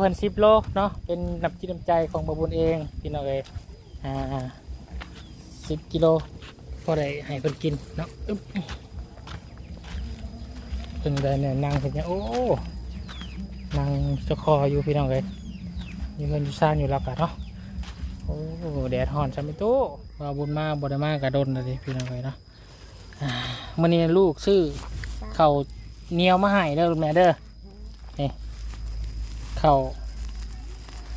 เพิ่นสิบโลเนาะเป็นน้ำจิตน้ำใจของบาบุญเองพี่น้องเอยอ่าสิบกิโลพอได้ให้เพิ่นกินเนาะอึ๊บเพิ่นได้เนี่ยนั่งเห็นยังโอ้นั่งจะคออยู่พี่น้องเอยมีเพิ่นอยู่ซ่านอยู่แล้วกันเนาะโอ้แดดฮ้อนซะไม่ตู้บาบุญมาบ่ได้มากระดนเลยพี่น้องเอยเนาะมื้อนี้ลูกซื้อเขาเนียวมาให้เด้อแม่เด้อ เขา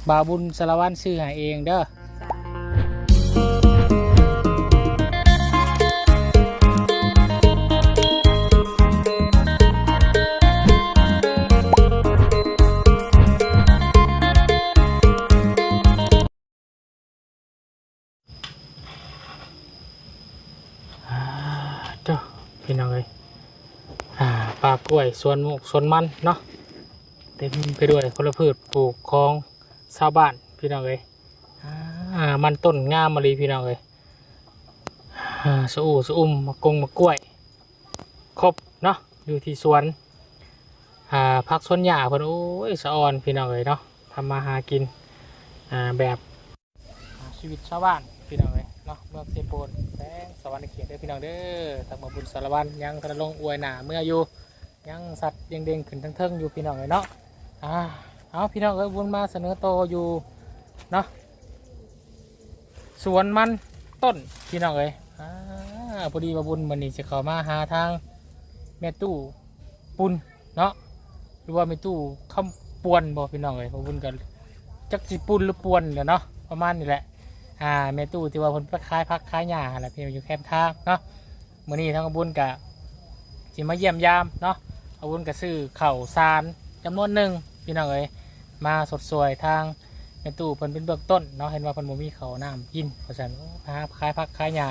บาบุญสารวัตรซื้อหาเองเด้ออ่าเจ้าพี่น้องเลยอ่าปลากล้วยสวนหมกสวนมันเนาะ ต็มไปด้วยผลพืชปลูกของชาวบ้านพี่น้องเอ้ยอ่ามันต้นงามมาลีพี่น้องเอ้ยอ่าสะอูสะอุ่มมะกงมะกล้วย ครบเนาะอยู่ที่สวนอ่าพักสวนหญ้าเพิ่นโอ้ยสะออนพี่น้องเอ้ยเนาะทำมาหากินอ่าแบบอ่าชีวิตชาวบ้านพี่น้องเอ้ยเนาะเมืองเซโปนแสงสวรรค์เขียนเด้อพี่น้องเด้อทางมาบุญสารวันยังกระลงอวยหนาเมื่ออยู่ยังสัตว์เด้งๆขึ้นทั้งเทิงอยู่พี่น้องเลยเนาะ อ่าเอาพี่น้องเอ้ยวนมาเสนอโตอยู่เนาะสวนมันต้นพี่น้องเอ้ยอ่าพอดีมาบุญมันนี่จะเข้ามาหาทางแม่ตู้ปุนเนาะหรือว่าแม่ตู้คำปวนบอกพี่น้องเอ้ยมาบุญกันจักสิปุนหรือปวนเนี่ยเนาะประมาณนี้แหละอ่าแม่ตู้ที่ว่าเพิ่นไปขายพักขายหญ้าอะไรพี่น้องอยู่แคมป์ทางเนาะมื้อนี้ทางบุญกะสิมาเยี่ยมยามเนาะอาวุธกระซื้อเข่าวสารจำนวนหนึ่ง พี่น้องเอ้ยมาสดสวยทางในตู้เพิ่นเป็นเบื้องต้นเนาะเห็นว่าเพิ่นบ่มีเขาวน้ำกินเพราะฉะนั้นพาขายผักขายหญ้า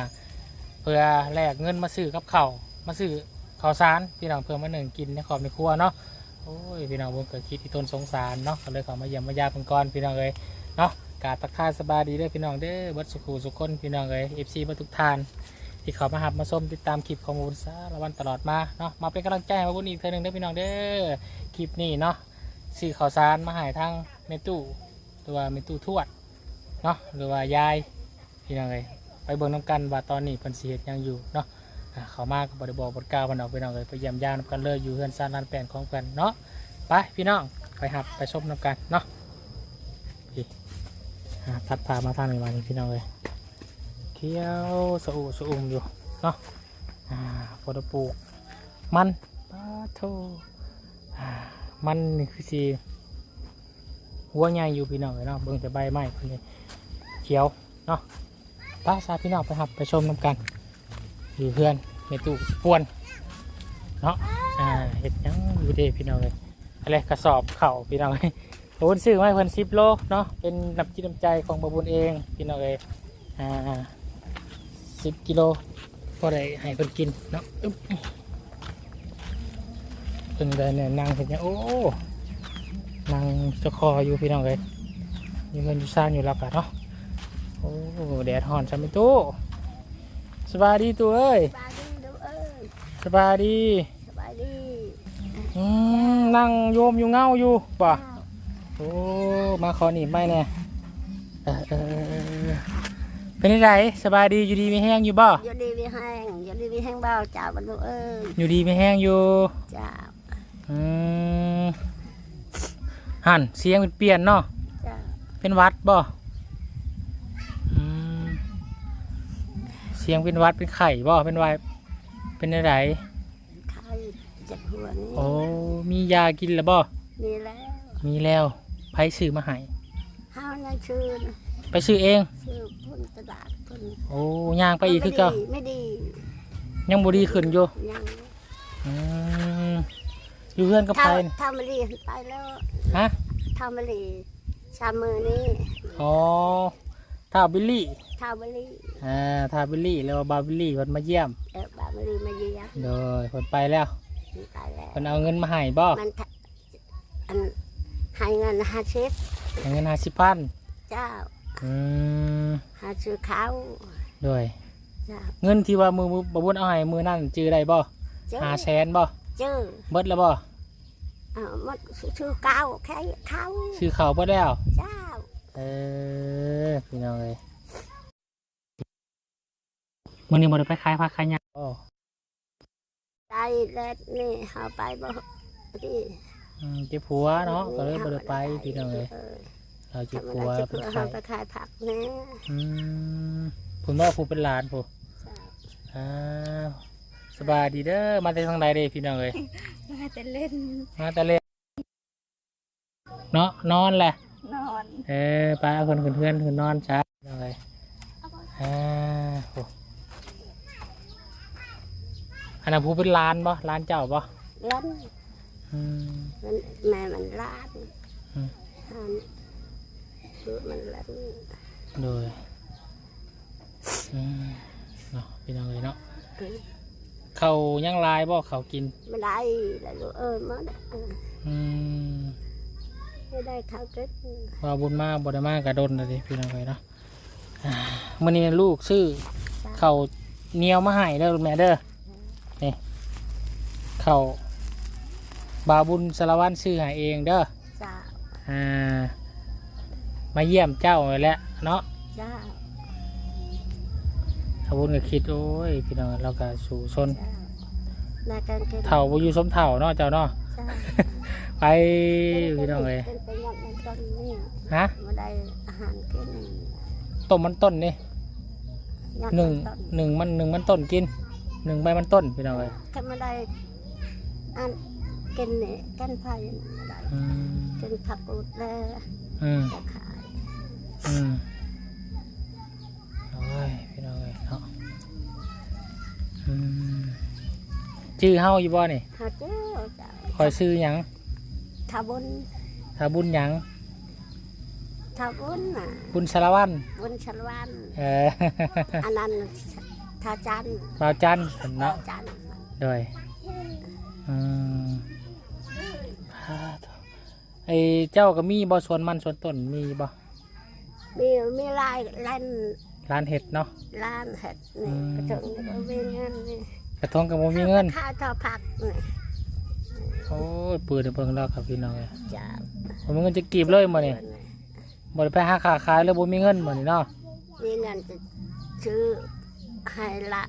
เพื่อแลกเงินมาซื้อกับข้าวมาซื้อข้าวสารพี่น้องเพื่อมาหนึ่งกินในครอบในครัวเนาะโอ้ยพี่น้องผมเกิดคิดที่ต้นสงสารเนาะก็เลยเขามาเยี่ยมมายาเพิ่นก่อนพี่น้องเอ้ยเนาะกาบทักทายสบายดีเด้อพี่น้องเด้อบัดสุขุสุขคนพี่น้องเอ้ย FC เบัดทุกทาน ที่เขามาหับมาชมติดตามคลิปของมูลสารวันตลอดมาเนาะมาเป็นกำลังใจให้มาบุญอีกเทอหนึงเด้อพี่น้องเด้อคลิปนี้เนาะ สื่อข่าวสารมาใหายทางเมตู้หรือว่าเมตู้ทวดเนาะหรือว่ายายพี่น้องเลยไปเบิ่งน้ำกันว่าตอนนี้เพิ่นสิเฮ็ดหยังอยู่เนาะอ่าเขามากับบริบอกบทกล่าวเพิ่นออกพี่น้องเลยไปเยี่ยมยามนำกันเลยอยู่เฮือนซานลานแปลนของเพิ่นเนาะไปพี่น้องไปหับไปชมน้ำกันเนาะพี่อ่าทัดพามาทางนี้มานี่พี่น้องเลยเขียวสะอูสะอุ่มอยู่เนาะอ่าพอได้ปลูกมันปาโทอ่า มันนี่คือสีหัวใหญ่อยู่พี่น้องเลยเนาะเบิ่งแต่ใบไม้เพิ่นนี่เขียวเนาะป้าซาพี่น้องไปหับไปชมน้ำกันอยู่เพื่อนในตู้ปวนเนาะอ่าเห็ดยังอยู่เด้พี่น้องเลยอะไรกระสอบเข่าพี่น้องเลยบาบุญซื้อมาเพิ่นสิบโลเนาะเป็นน้ำจิตน้ำใจของบบุญเองพี่น้องเลยอ่าสิบกิโลพอได้ให้คนกินเนาะ เพิ่นได้เนี่ยนั่งเห็นยังโอ้นั่งจะคออยู่พี่น้องเลยมีเงินอยู่ซ่านอยู่แล้วกันเนาะโอ้แดดฮ้อนซะไม่ตู้สบายดีตัวเอ้ยสบายดีลูกเอ้ยสบายดีสบายดีอืมนั่งโยมอยู่เงาอยู่ป่ะอ้าวโอ้มาขอหนีบไม่เนี่ยเออเออเออเออเป็นยังไงสบายดีอยู่ดีไม่แห้งอยู่บ่อย่าดีมีแห้งอย่าดีมีแห้งเบาจ้าบรรลุเอ้ยอยู่ดีไม่แห้งอยู่จ้า อืมหันเสียงเป็นเปลี่ยนเนาะจ้าเป็นหวัดบ่อืมเสียงเป็นหวัดเป็นไข่บ่เป็นไวเป็นอะไรไข้เจ็บหัวนี่โอ้มียากินแล้วบ่มีแล้วมีแล้วไผซื้อมาให้ห้าวยังชื่อนะไปซื้อเอง ชื่อพุ่นตลาดพุ่นโอ้ย่างไปอีกคือเก่าไม่ดียังบ่ดีขึ้นอยู่ยังอืม อยู่เพื่อนกับไผถ้าน่ะถ้ามาลีไปแล้วฮะถ้ามาลีชามือนี้อ๋อท้าวบิลลี่ถ้ามาลีอ่าท้าวบิลลี่แล้วว่าบาบิลลี่เพิ่นมาเยี่ยมเออบามาลีมาเยี่ยมโดยเพิ่นไปแล้วไปแล้วเพิ่นเอาเงินมาให้บ่มันทะอันให้เงินห้าชิปให้เงินห้าสิบพันเจ้าอืมหาซื้อข้าวโดยจ้าเงินที่ว่ามือมือบบุญเอาให้มือนั่นจื้อได้บ่เจอหาแสนบ่ เจอเบิดแล้วบ่เอ่อมันชื่อเก้าแค่เขาชื่อเขาบ่แล้ว เจ้า เออพี่น้องเอ้ยมื้อนี้บ่ได้ไปขายผักขายหยังโอ้ได้แล้วนี่เฮาไปบ่ที่อืมเจ็บผัวเนาะก็เลยบ่ได้ไปพี่น้องเอ้ยเออเราเจ็ธรบรมผัวดาจะเป็เพื่นอไข้เฮาไปขายผักแน่อืมคุณพ่อผู้เป็นหลานผู้เจ้าอ้าวส บายดีเด้อมาจากทางใดเด้พี่น้องเอ้ยมาแต่เล่น มาแต่เล่นเนาะนอนแหละนอน เออป้าเอาคนขึ้นเพื่อนขึ้นนอนจ้าพี่น้องเอ้ยอ่าโหอันนั้นผู้เป็นหลานบ่หลานเจ้าบ่เล่นอืมมันแม่มันลาดอืมหันคือมันเล่นโดยอืมเนาะพี่น้องเอ้ยเนาะ เออเขายังลายบ่เขากินไม่ได้แล้วลูกเอ้ยมันเอออืมไม่ได้ข้าวกินว่าบุญมากบ่ได้มากกระดนเลยพี่น้องเอ้ยเนาะอ่ามื้อนี้ลูกซื้อเขาวเหนียวมาให้เด้อแม่เด้อนี่เขาวบาวบุญสารวัตรซื้อให้เองเด้อเจ้าอ่ามาเยี่ยมเจ้าเลยแหละเนาะเจ้า ถ้าบุญก็คิดโอ้ยพี่น้องเราก็สู่ชนเจ้านาการกินเถ่าบ่อยู่สมเถ่าเนาะเจ้าเนาะเจ้าไปพี่น้องเลยเป็นไปหมดในต้นนี่ฮะไม่ได้อาหารกินต้มมันต้นนี่ยัหนึ่งต้นหนึ่งมันหนึ่งมันต้นกินหนึ่งใบมันต้นพี่น้องเลยก็ไม่ได้อันกินเนี่ยกันไผ่ไม่ได้อืมกินผักอุดแล้วอืมจะขายอืมโอ้ยพี่น้องเลยเนาะอืม ชื่อเฮาอยู่บ่นี่หาเจ้าเจ้าคอยซื้อหยังทาบุญถ้าบุญหยังทาบุญน่ะบุญสารวัตรบุญชลวันเออ อันนั้นทาจันทร์บ่าวจันทร์ทาเนาะจันทร์โดยอืมพาโถ่ไอ้เจ้าก็มีบ่สวนมันสวนต้นมีบ่มีมีลายเล่นร้านเห็ดเนาะ ร้านเห็ดอืนี่มกระถึงก็มีเงินนี่ กระทงกับบ่มีเงินค่าเท่าผักนี่โอ้ยปืนเบิ่งแล้วครับพี่น้องเอ้ยจ้าบ่มีเงินจะกีบเลยมื้อนี้บ่ได้ไปหาค้าขายเลยบ่มีเงินมื้อนี้เนาะมีเงินจะซื้อให้ละ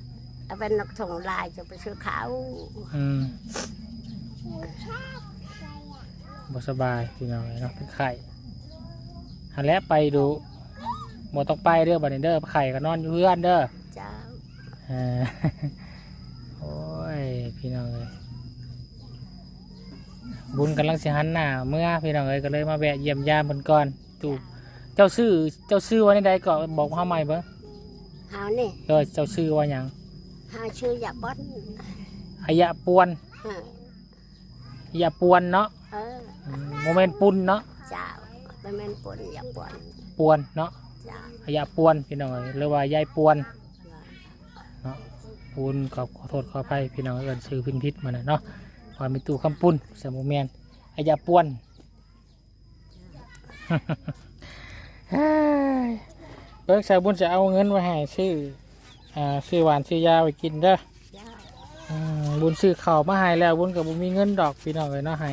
เอาเป็นนกถงลายจะไปซื้อเขาวอืมบ่สบายพี่น้องเอ้ยเนาะเป็นไข้หันแหล้วไปดูบ่ต้องไปเด้อบัดนี้เด้อไข้ก็นอนอยู่เรือนเด้อจ้าเออโอ้ย พี่น้องเลยบุญกำลังสิหันหน้าเมื่อพี่น้องเลยก็เลยมาแวะเยี่ยมยามเพิ่นก่อนตูบเจ้าซื้อเจ้าซื้อว่าในใดก็บอกเฮาใหม่เบิ่งเฮานี่เออเจ้าซื้อว่าหยังเฮาชื่ออย่าป้อนอายะปวนเอออายะปวนเนาะเอออืมโมเมนต์ปุนเนาะจ้าไม่แม่นปนอย่าป้อนปวนเนาะจ้า อายะปวนพี่น้องเอ้ยหรือว่ายายปวนเนาะ ปูนขอขอโทษขออภัยพี่น้องเอิ้นซื้อพินพิษมาน่ะเนาะพอมีตู้คำปุนสมุแมนอายะปวนเฮ้ยเบิกสาวบุญจะเอาเงินไว้ให้ซื้ออ่าซื้อหวานซื้อยาไว้กินเด้อบุญซื้อข้าวมาให้แล้วบุญกับบุญมีเงินดอกพี่น้องเลยเนาะให้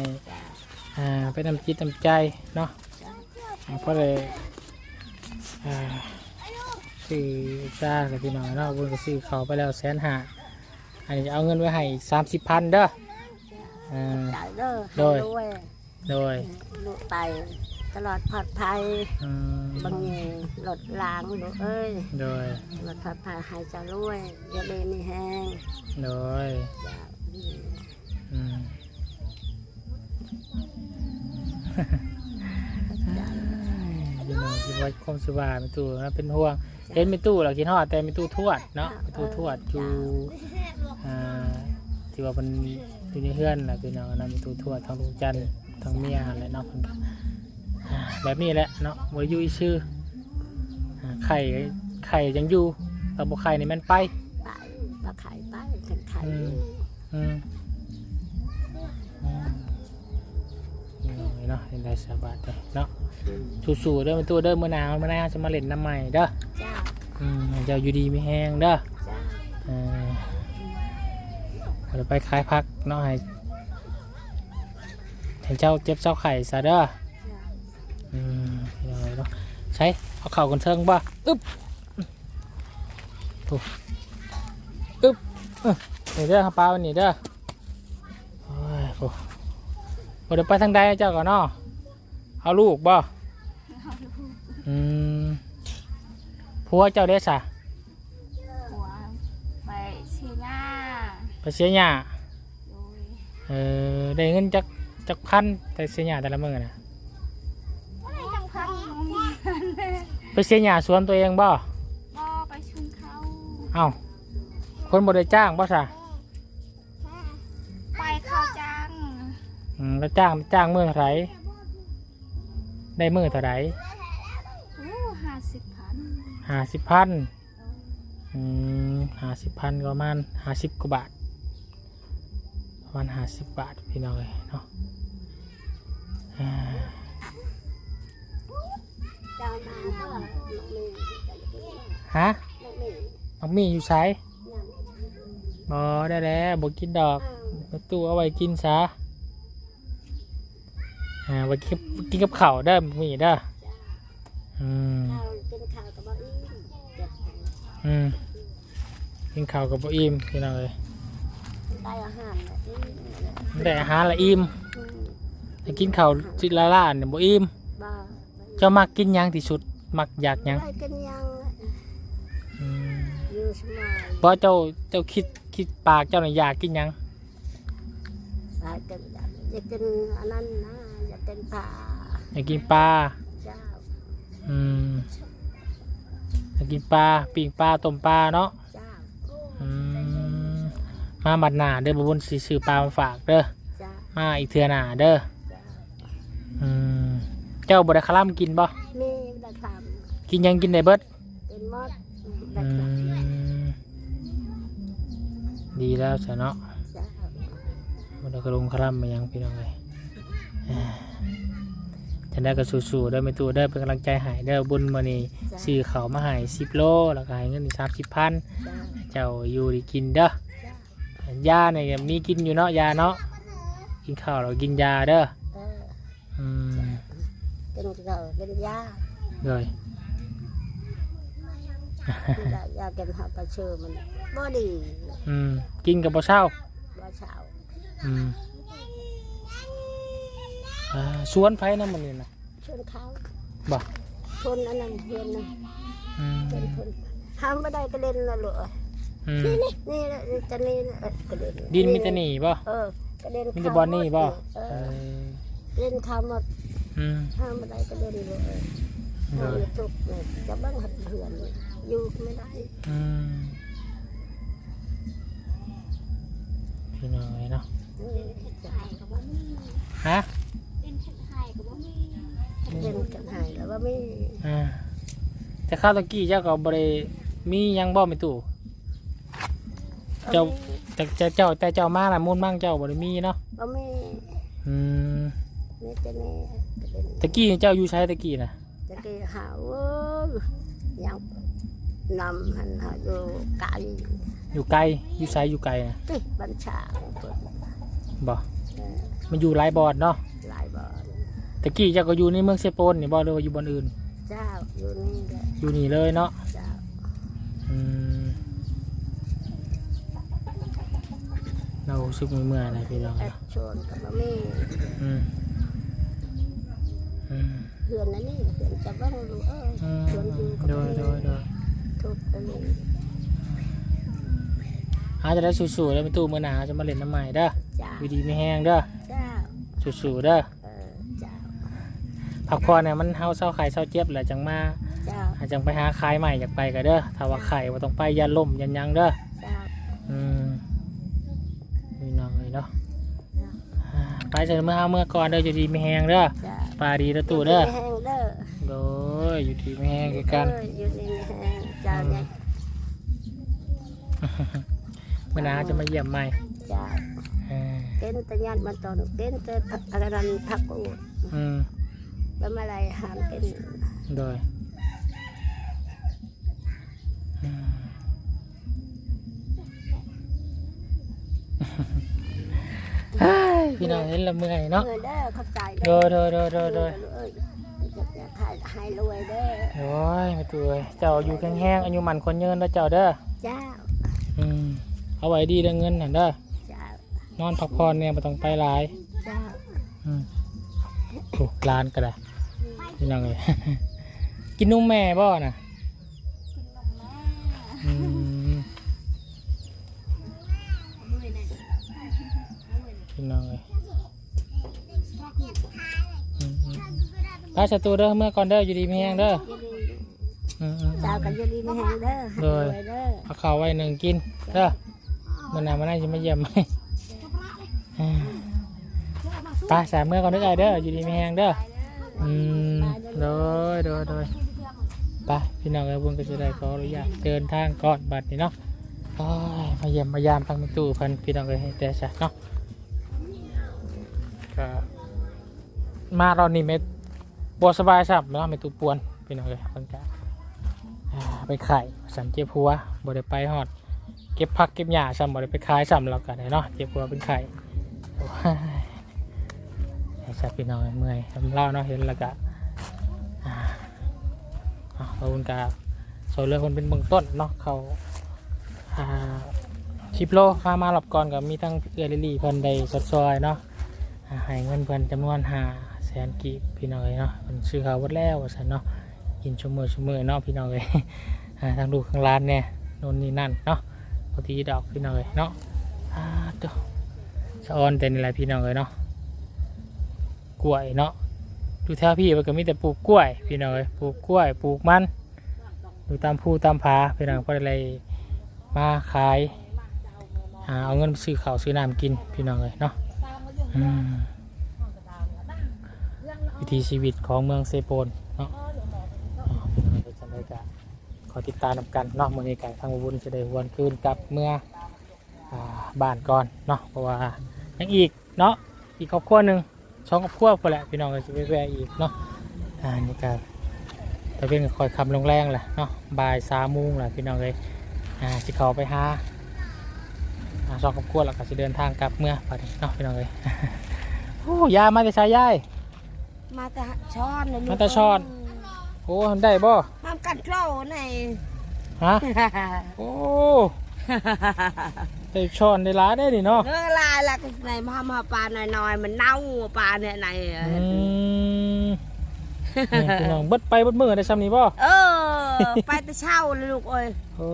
อ่าไปนำจิตนำใจเนาะเพราะเลย ซื้อจ้ากับพี่น้องเนาะบุญก็ซื้อข้าไปแล้วแสนห้าอันนี้จะเอาเงินไว้ให้สามสิบพันเด้ออ่าจ้าเด้อโดย รวยโดยลูกไป ตลอดปลอดภัยอืมบางทีหลดล้างลูกเอ้ยโดยหลดปลอดภัยหายจะรวยอย่าเลยนี่แห้งโดยจ้าอืมจ้าพี่น้องคิว่าความสบายไม่ตู้นะเป็นห่วง เห็นไม่ตู้เรากินทอดแต่ไม่ตู้ทวดเนาะไม่ตู้ทวดอยู่อ่าที่ว่ามันอยู่ในเฮือนแหละพี่น้องนะไม่ตู้ทวดทางลุงจันทร์ทางเมียอะไรเนาะเพิ่นก็อ่าแบบนี้แหละเนาะบ่อยู่ชื่ออ่าไข่ไข่ยังอยู่แต่บ่ไข่นี่มันไป ไปปลาไข่ไปถึงไข่อืม อืม เนาะเห็นได้สบายเลยเนาะสู้ๆเด้อเป็นตัวเด้อมื่อหนาวมื่อหนาวจะมาเล่นน้ำใหม่เด้อจ้าอืมเจ้าอยู่ดีไม่แห้งเด้อจ้าเออเราไปขายพักเนาะให้ให้เจ้าเจ็บเจ้าไข่ซะเด้ออืมพี่น้องเอ้ยเนาะใช้เอาเข่ากันเทิงบ่อึ๊บโอ้อึ๊บเออนี่เด้อครับป้าวันนี้เด้อโอ้ยโอ้ บ่ได้ไปทางใดเจ้าก่อนเนาะเอาลูกบ่อืมผัวเจ้าเด้อสะหัวไปเชียร์หญ้าไปเสียหญ้าโดยเออได้เงินจักจักพันแต่เสียหญ้าแต่ละมื้อน่ะไม่จังพังมีไปเสียหญ้าสวนตัวเองบ่บ่ไปชุนเขาเอ้าคนบ่ได้จ้างบ่ซะ แล้วจ้างจ้างมื้อเท่าไหร่ได้มื้อเท่าไหร่โอ้ห้าสิบพันห้าสิบพันอืมห้าสิบพันก็ประมาณห้าสิบกว่าบาทประมาณห้าสิบบาทพี่น้องเลยเนาะอ่าเจ้ามาก็ลูกมีฮะลูกมีมักมีอยู่ใช้ยังบอได้แล้วบอกกินดอกอ้าวเอาตู้เอาไว้กินซะ อ่าไว้กินกินกับข้าวได้อมักมีเด้ออืมข้าวกินข้าวกับบ่อิ่มจ้ะอืมกินข้าวกับบ่อิ่มพี่น้องเลยได้อาหารแล้วอิ่มแล้วได้อาหารละอิ่มอืมแต่กินข้าวจิละล่านเนี่ยบ่อิ่มบ่เจ้ามักกินหยังที่สุดมักอยากหยังได้กินยังอืมอยู่สมอยเพราะเจ้าเจ้าคิดคิดปากเจ้าน่ะอยากกินหยังอยากกินอยากกินอันนั้นนะ อยากกินปลาอยากกินปลา เจ้าอืมอยากกินปลาปิ้งปลาต้มปลาเนาะ เจ้าอืม มาบัดหน้าเด้อบ่บุญสิซื้อปลามาฝากเด้อ เจ้ามาอีกเทื่อหน้าเด้อ เจ้าอืม เจ้าบ่ได้คลำกินบ่ มีได้ทกินหยังกินได้เบิดำกินหมดได้อืทมดีแล้วซะเนาะำเจ้าบ่ได้กระลงคลำมาหยังพี่น้องเอ้ยอ่า จะได้ก็สู้ๆเด้อแม่ตู้เด้อเป็นกำลังใจให้เด้อบุญมื้อนี้จ้าซื้อข้าวมาให้10โลแล้วก็ให้เงินอีก30,000จ้าเจ้าอยู่ดีกินเด้อจ้ายาเนี่ยมีกินอยู่เนาะยาเนาะกินข้าวเรากินยาเด้อเอออืมกินข้าวกินยาเลยกินยายากินหาปลาเชื่อมันบ่ดีอืมกินกับบ่เช้าบ่เช้าอืม อ่าสวนไผนำมันนี่นะชนเขาบ่ชนอันนั้นเฮียนนะอืมเป็นคนทำไม่ได้กระเด็นละเลยอืมนี่นี่นี่แหละจะนี่นะเออกระเด็นดินมีแต่หนีบ่เออกระเด็นมีแต่บอลนี่บ่เอเอออเล่นคำหมดอืมทำไม่ได้กระเด็นเลยเลทำยไม่ถูกเลยจะบ้างหัดเหือนเลยอยู่ไม่ได้อืมพี่น้อยเนาะนี่จะให้ก็ว่ามีฮะ เล่นกันให้แล้วว่าไม่อ่าแต่ข้าวตะกี้เจ้าก็บ่ได้มีหยังบ่แม่ตู่เจ้าแต่แต่เจ้าแต่เจ้ามาน่ะมูลมั่งเจ้าบ่ได้มีเนาะว่าไม่อืมนี่จะนี่กระเด็นตะกี้เจ้าอยู่ใช้ตะกี้นะจะกี่หาเว้ยยังนำหันหาอยู่ไกลอยู่ไกลอยู่ไซอยู่ไกลนะที่บัญชาเปิดบ่ เออมันอยู่หลายบอดเนาะหลายบ่อน ตะกี้เจ้าก็อยู่ในเมืองเซโปนนี่บ่หรือว่าอยู่บอนอื่น เจ้าอยู่นี่แหละอยู่นี่เลยเนาะเจ้าอืมเรารู้สึกเมื่อยๆนะพี่น้องแอดชวนกับบ่มีอืมอืมเพื่อนนั่นนี่เพื่อนจะบ้างรู้เอออืมชวนอยู่กับโดบ่ยมีโดยโดยทุกตะลีอาจจะได้สู้ๆแล้วไปตู้มือหนาจะมาเล่นน้ำใหม่เด้อเจ้าวิดีไม่แห้งเด้อเจ้าสู้ๆเด้อเออเจ้า พักผ่อนเนี่ยมันเฮาเศร้าไข่เศร้าเจ็บแหละจังมาเจ้าอาจจะไปหาขายใหม่อยากไปก็เด้อถ้าว่าไข่ว่าต้องไปยันล่มยันหยังเด้อเจ้าอืมนี่น้องเลยเนาะอ่าไปเสร็จเมื่อเฮาเมื่อก่อนเด้ออยู่ดีไม่แห้งเด้อเจ้าปลาดีเด้อตู้เด้อแห้งเด้อโดยอยู่ดีไม่แห้งคือกัน เอออยู่นี่แห้งเจ้าเนี่ยเมื่อหนาจะมาเยี่ยมใหม่เจ้าอ่าเต้นตะยันมาตอนเต้นเต้นอะไรนั้นพักอูดอืม แล้วมาอะไรหามเต้นโดยอืมเฮ้ยพี่น้องเห็นละเมื่อยเนาะเงินเด้อเข้าใจโดยโดยโดยโดยโดยเอ้ยจะให้ให้รวยเด้อโอ้ยไม่ตัวเอ้ยเจ้าอยู่แห้งๆอายุมันคนเยินแล้วเจ้าเด้อเจ้าอืมเอาไว้ดีเด้อเงินน่ะเด้อเจ้านอนพักผ่อนเนี่ยไม่ต้องไปหลายเจ้าอืมโอ้ร้านก็ได้ พี่น้องเลย กินนมแม่บ่น่ะกินนมแม่อืมพี่น้องเลยอืมอืมตาชะตูเด้อเมื่อก่อนเด้ออยู่ดีไม่แห้งเด้ออืมอืม เจ้ากันจะดีไม่แห้งเด้อให้โดรยวยเด้อ เอาข้าวไว้หนึ่งกินเด้อมันน่ามันน่าจะมาเยี่ยมไหมอ่าไป้าสามเมื่อก่อนเด้อไอเด้ออยู่ดีไม่แห้งเด้อ อืมโดยโดยโดยไปพี่น้องเอ้ยบุญก็จะได้ขออนุญาตเดินทางก่อนบัดนี้เนาะอ้ยมาเยี่ยมมายามทางตู้เพันพี่น้องเอ้ยให้แต่ซะเนาะก็มาเรานี่ไม่บสบายสับเนาะไม่ตู้ปวนพี่น้องเอ้ยเพิ่นก็อ่าไปไข่สันเจ็บหัวบ่ได้ไปฮอด เก็บผักเก็บหญ้าซ้ำบ่ได้ไปขายซ้ำแล้วกันเนาะเจ็บหัวเป็นไข่ โอ้ยไอ้สัตว์พี่น้องเมื่อยทำเล่าเนาะเห็นแล้วก็อ่าอ่าอบคุณกาโซเลือคนเป็นเบื้องต้นเนาะเขาชิปโลมามาหลับก่อนกับมีทั้งเอือลิลี่เพิ่นได้สดซอยเนาะอ่าให้เงินเพิ่นจำนวนหาแสนกีบพี่น้องเอ้ยเนาะเพิ่นซื้อเขาวัดแล้วสันเนาะกินชั่วโมงชั่วโมงเนาะพี่น้องเอ้ยทางดูข้างร้านเนี่ยโน่นนี่นั่นเนาะพอดีดอกพี่น้องเลยเนาะอ่าเดี๋ยวสะออนแต่นี่แหละพี่น้องเลยเนาะ กล้วยเนาะดูแถวพี่มันก็มีแต่ปลูกกล้วย พี่น้องเลยปลูกกล้วยปลูกมันดูตามภูตามผาพี่น้องก็อะไรมาขายหาเอาเงินไปซื้อข้าวซื้อน้ำกินพี่น้องเลยเนาะวิถีชีวิตของเมืองเซโปนเนาะพี่น้องจะได้กะขอติดตามนำกันเนาะมื้อนี้กันทางบุญจะได้วนคืนกลับเมื่ออบ้านก่อนเนาะเพราะว่ายังอีกเนาะอีกครอบครัวหนึ่ง สองครอบครัวพอแหละพี่น้องก็จะไปแวะอีกเนาะอ่านี่ก็ตะเวนก็คอยคำลงแรงแหละเนาะบ่ายสามโมงแหละพี่น้องเลยอ่าสิเขาไปหาอ่าสองครอบครัวแล้วก็จะเดินทางกลับเมื่อพอดีเนาะพี่น้องเลยโอ้ยามาแต่ชายยายมาแต่ช้อนเลยลูกมาแต่ช้อนโอ้ได้บ่ห้ามกัดโจ้ในฮะโอ้ ได้ช้อนได้หล้ายได้ดิเนาะเรื่องลายละก็ในมามาปลาหน่อยๆมันเน่าปลาเนี่ยในอืมนี่พี่น้องเบิดไปเบิดมือได้ซ้ำนี้บ่เออไปแต่เช่าเลยลูกเอ้ยโอ้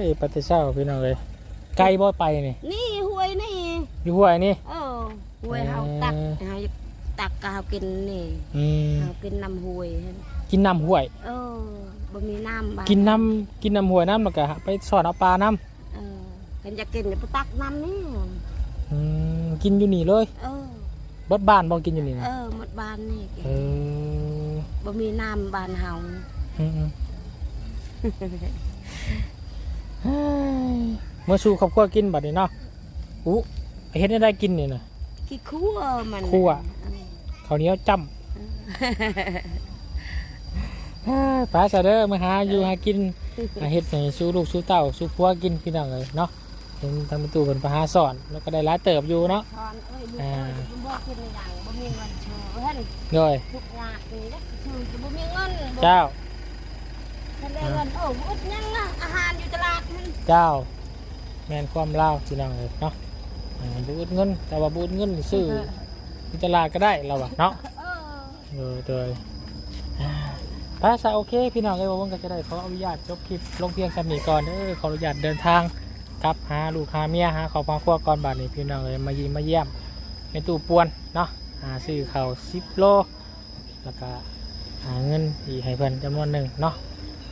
ยไปฏิเช้าพี่น้องเลยไกลบ่ไปนี่ นี่หวยนี่อยู่ห้วยนี่ เออหวยเฮาตักเฮาตักก็เฮากินนี่อืมเฮากินน้ำหวยกินน้ำห้วย เออบ่มีน้ำบ้ากินน้ำกินน้ำห้วยน้ำแล้วก็ไปสอนเอาปลาน้เออ เพิ่นจะกินเดี๋ยวไปตักน้ำนี่ำอืมกินอยู่นี่เลยเออ เบิดบ้านบ่กินอยู่นี่เอนะอหมดบ้านนี่กินเออบ่มีน้ำบ้านเฮาอืมอืมเฮ้ยเมื่อสู่ครอบครัวกินบัดนี้เนาะอู้เฮ็ดให้ได้กินนี่นะ ขี้คั่วมันคั่วเออข้าวเหนียวจ้ำป้าซะเด้อมาหาอยู่หากินหาเฮ็ดให้สู้ลูกสู้เต้าสู้ผัวกินพี่น้องเลยเนาะ เห็นทางประตูเพิ่นไปหาสอน แล้วก็ได้หลายเติบอยู่เนาะช้อนเอ้ยลูกอ่าเอ้ยบ่กินอย่างบ่มีเงินเชื่อเพิ่นโดยทุกอย่างนี่เด้อชื่อจะบ่มีเงินบ่เจ้าถ้าได้เงินโอ้บ่อุดหยังนะอาหารอยู่ตลาดนั่นเจ้า แม่นความเล่าวพี่น้องเลยเนาะอ่าบูดเงิน แต่ว่าบูดเงินนี่ซื้อที่ตลาดก็ได้เราอะเนาะเออโดยโดยอ่าป้าซะโอเค พี่น้องเอ้ยว่าเพิ่นก็จะได้ขออนุญาตจบคลิปลงเพียงสำนีก่อนเด้อขออนุญาตเดินทาง กลับหาลูกหาเมียหาครอบครัวก่อนบัดนี้พี่น้องเอ้ยมายิมาเยี่ยมในตู้ปวนเนาะหาซื้อเขาสิบโลแล้วก็หาเงินที่ให้เพิ่นจำนวนหนึ่งเนาะ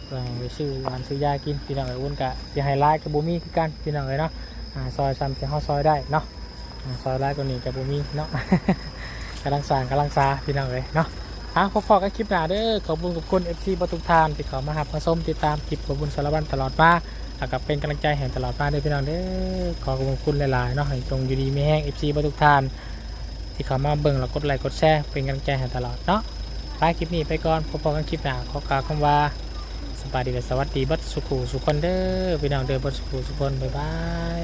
เพื่อไปซื้อหวานซื้อยากินพี่น้องเอ้ยอ้วนกะสิให้ร้ายกับบุมีคือกันพี่น้องเอ้ยเนาะอ่าซอยซ้ำที่เฮาซอยได้เนาะซอยร้ายกว่านี้กับบุมีเนาะกำลังสร้างกำลังซาพี่น้องเอ้ยเนาะอะพบๆกันคลิปหน้าเด้อขอบคุณขอบคุณ FC ปทุกทานที่เขามาหับมาส้มติดตามคลิปขอบคุณสารวัตรตลอดมา แล้วก็เป็นกำลังใจแห่งตลอดมาเด้อพี่น้องเด้อขอขอบคุณหลายๆเนาะให้จงอยู่ดีไม่แห้ง FC ปทุกท่านที่เขามาเบิ่งแล้วกดไลค์กดแชร์เป็นกำลังใจแห้ตลอดเนาะไปคลิปนี้ไปก่อนพบกันคลิปหน้าขอกล่าวคำว่าสบายดีและสวัสดีบัดสุขูสุคนเด้อพี่น้องเด้อบัดสุขูสุคนบ๊ายบาย